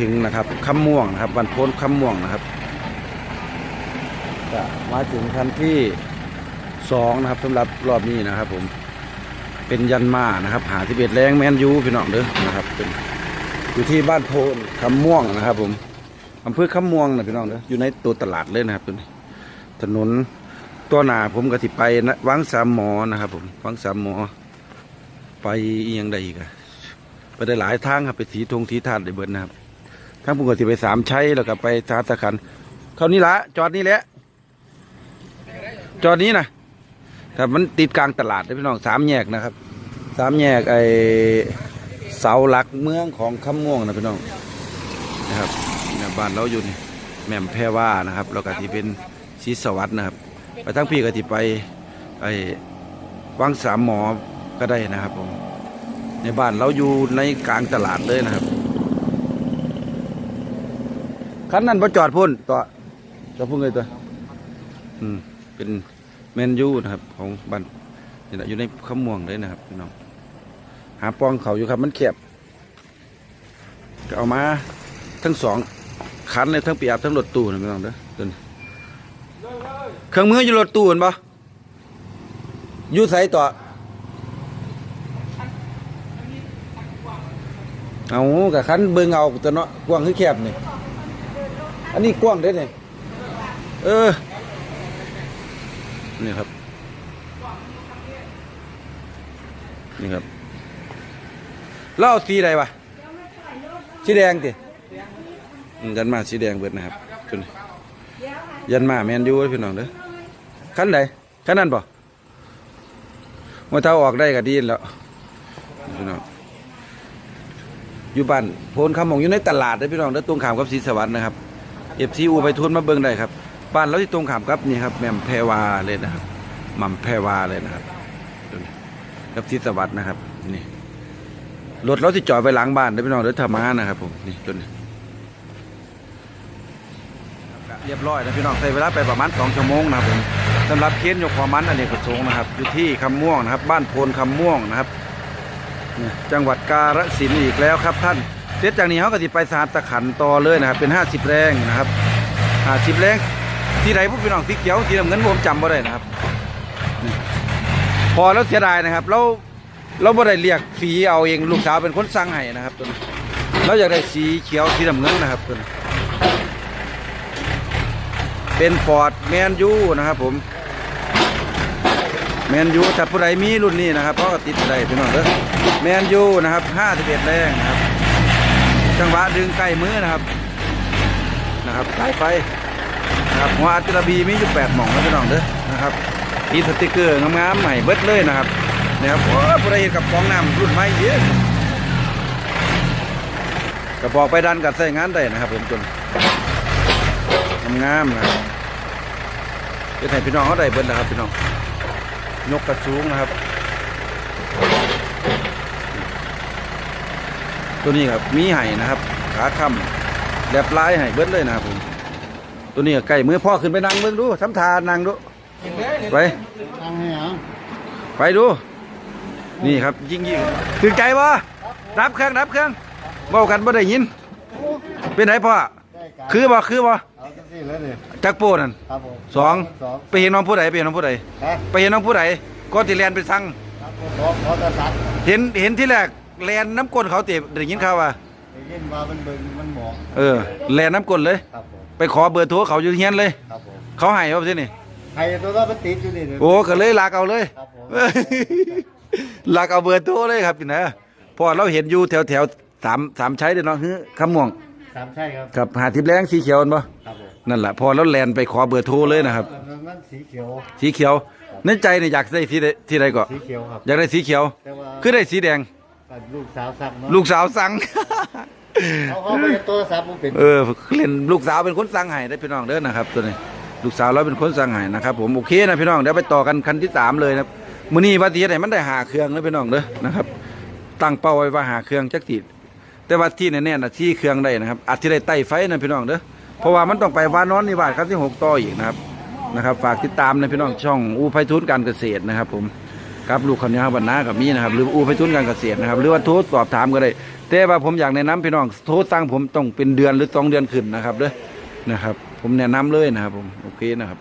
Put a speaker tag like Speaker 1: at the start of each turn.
Speaker 1: ถึงนะครับคำม่วงนะครับวันโพ้นคำม่วงนะครับก็มาถึงคันที่สองนะครับสำหรับรอบนี้นะครับ ผมเป็นยันมานะครับ หาที่เบ็ดแรงแมนยูพี่น้องเด้อนะครับเป็นอยู่ที่บ้านโพนคำม่วงนะครับ ผมอำเภอคำม่วงนะพี่น้องเด้ออยู่ในตัวตลาดเลยนะครับตัวนี้ถนนตัวหนาผมก็ที่ไปนะวังสามหมอนะครับ ผมวังสามหมอ ไปอยังใดอีกอะไปได้หลายทางครับไปสีทงสีทานได้เบิดนะครับ ทั้งผมก็ที่ไปสามใชัยแล้วก็ไปสาตะขันเขานี่ละจอดนี่แหละ จอดนี้นะแต่มันติดกลางตลาดนะพี่น้องสามแยกนะครับสามแยกไอเสาหลักเมืองของคำม่วงนะพี่น้องนะครับเนี่ยบ้านเราอยู่นี่แม่มแพรว่านะครับแล้วก็ที่เป็นชีสวัสดนะครับ ไปทั้งพี่ก็ที่ไปไอวังสามหมอก็ได้นะครับผมในบ้านเราอยู่ในกลางตลาดเลยนะครับ คันนั้นประจอดพุ่นต่อจะพุ่งเลยตัวอืมเป็นเมนยูนะครับ ของบ้านนี่แหละอยู่ในขมวงเลยนะครับพี่น้องหาปองเขาอยู่ครับ มันแคบก็เอามาทั้งสองขันเลยทั้งเปียบทั้งรถตู้นะพี่น้องเด้อเดินเครื่องมืออยู่รถตู้เห็นปะอยู่ใส่ต่อเอากับขันเบิ่งเอาแต่เนาะกว้างคือแคบนี่ อันนี้กว้างเด้เนี่ยเออ นี่ครับ นี่ครับแล้วเอาสีใดวะสีแดงติอืมยันมาสีแดงเบิดนะครับคุณยันมาแมนยูเด้อพี่น้องเด้อคันใดคันนั้นป่ว่าถ้าออกได้ก็ดีแล้วพี่น้องอยู่บ้านโพนคำหมองอยู่ในตลาดเด้อพี่น้องเด้อตรงขามกับศรีสวัสดิ์นะครับ เอฟซีอูไปทุนมาเบิ่งได้ครับบ้านเราที่ตรงขามครับนี่ครับแม่มแพรวาเลยนะครับม่ำแพรวาเลยนะครับดูนี่กับศรีสวัสดนะครับนี่รถเราที่จอดไว้หลังบ้านเด้พี่น้องเด้อธรรมะนะครับผมนี่จนนี่เรียบร้อยนะพี่น้องใช้เวลาไปประมาณ2ชั่วโมงนะครับผมสำหรับเค้นยกความมันอเนกประสงค์นะครับ อยู่ที่คำม่วงนะครับ บ้านโพนคำม่วงนะครับ จังหวัดกาฬสินธุ์อีกแล้วครับท่าน เสร็จจากนี้เขาก็ติไปสารตะขันต่อเลยนะครับ เป็น 50 แรงนะครับ50แรงที่ไหนพวกพี่น้องสีเขียวสีน้ำเงินผมจำบ่ได้นะครับ พอแล้วเสียดายนะครับ เราเราบ่ได้เรียกสีเอาเองลูกสาวเป็นคนสั่งให้นะครับตัวนี้เราอยากได้สีเขียวสีน้ำเงินนะครับตัวนี้เป็นฟอร์ดแมนยูนะครับผมแมนยูถ้าผู้ใดมีรุ่นนี้นะครับเพราะก็ติดได้พี่น้องเด้อแมนยูนะครับ51แรงนะครับ จังหวะดึงใกล้มือนะครับนะครับสายไฟนะครับหัวอัตราบีมีอยู่8หม่องนะพี่น้องเด้อนะครับมีสติกเกอร์งามๆใหม่เบิดเลยนะครับนะครับโอ้ผู้ใดเห็นกับฟองน้ำรุ่นใหม่เยอะกระบอกไปดันกัดใส่งานได้นะครับผมจนงามๆนะครับเป็นให้พี่น้องเขาได้เบิ้นะครับพี่น้องยกกระสูงนะครับ ตัวนี้ครับมีไห้นะครับ ขาค่ำแลบลายไห้เบิ้เลยนะครับผมตัวนี้ก็ใกล้มือพ่อขึ้นไปนั่งเบิ้งดูทำทานนั่งดูไป
Speaker 2: ทางนี้เหรอ
Speaker 1: ไปดู นี่ครับยิ่งยิ่งถึงใจบ่รับเครื่องรับเครื่องเบากันบ่ได้ยิน เป็นไหนพ่อ
Speaker 2: ได้การ
Speaker 1: คือบ่คือบ่
Speaker 2: เอาจังซี่เลยนี่
Speaker 1: จักโปนั่น
Speaker 2: ครับผม
Speaker 1: สอง
Speaker 2: สอง
Speaker 1: ไปเห็นน้องผู้ใดไปเห็นน้องผู้ใด
Speaker 2: ฮะ
Speaker 1: ไปเห็นน้องผู้ใดก็ติแลนไปสั่ง
Speaker 2: ครับผมขอขอตะสัตว์
Speaker 1: เห็นเห็นที่แรก แลนน้ำก้นเขาเตะได้ยินข่าวว่า
Speaker 2: ได้ยินว่ามันเบิ่งมันหมอง
Speaker 1: เออแลนน้ำก้นเลย
Speaker 2: ครับผม
Speaker 1: ไปขอเบอร์โทรเขาอยู่เฮียนเลย
Speaker 2: ครับผม
Speaker 1: เขาให้เอาที่นี่
Speaker 2: ใครตัวนั้นมันติดอยู่นี่เดี๋ยว
Speaker 1: โอ้ก็เลยลากเอาเลย
Speaker 2: ครับผม
Speaker 1: เอ้ยลากเอาเบอร์โทรเลยครับพี่นะเพอเราเห็นอยู่แถวแถวสามสามใช้เด้อเนาะฮือคำม่วง
Speaker 2: สามใช่ครับ
Speaker 1: กับหาทิพย์แรงสีเขียวนั่นบ่
Speaker 2: ครับผม
Speaker 1: นั่นแหละพอแล้วแลนไปขอเบอร์โทรเลยนะครับ
Speaker 2: มันมันสีเขียว
Speaker 1: สีเขียวในใจเนี่ยอยากได้สีใดที่ใดก็
Speaker 2: สีเขียวครับ
Speaker 1: อยากได้สีเขียว
Speaker 2: แต่ว่า
Speaker 1: คือได้สีแดง
Speaker 2: กับลูกสาวสั่งเนาะ
Speaker 1: ลูกสาวสั่ง
Speaker 2: เขาเขาไม่ได้ตัวสับมันเป็น
Speaker 1: เออเล่นลูกสาวเป็นคนสั่งให้ได้พี่น้องเด้อนะครับ ตัวนี้ ลูกสาวเราเป็นคนสั่งให้นะครับผมโอเคนะพี่น้องเดี๋ยวไปต่อกันคันที่สามเลยนะครับมื้อนี้ว่าที่ไหนมันได้หาเครื่องเลยพี่น้องเด้อนะครับ ตั้งเป้าไว้ว่าหาเครื่องจักทีแต่ว่าที่แน่ๆนะที่เครื่องได้นะครับอาจจะได้ไต่ไฟนะพี่น้องเด้อเพราะว่ามันต้องไปวานอนนิวาสครับที่หกต่ออีกนะครับนะครับ ฝากติดตามนะพี่น้องช่องอูไพฑูรย์การเกษตรนะครับผม กับลูกคำนี้ครับวันน้ากับมีนะครับหรืออูไปชุนการเกษตรนะครับหรือว่าโทรสอบถามก็ได้แต่ว่าผมอยากแนะนำพี่น้องโทรสั่งผมต้องเป็นเดือนหรือสองเดือนขึ้นนะครับเด้อนะครับ ผมแนะนำเลยนะครับผมโอเคนะครับ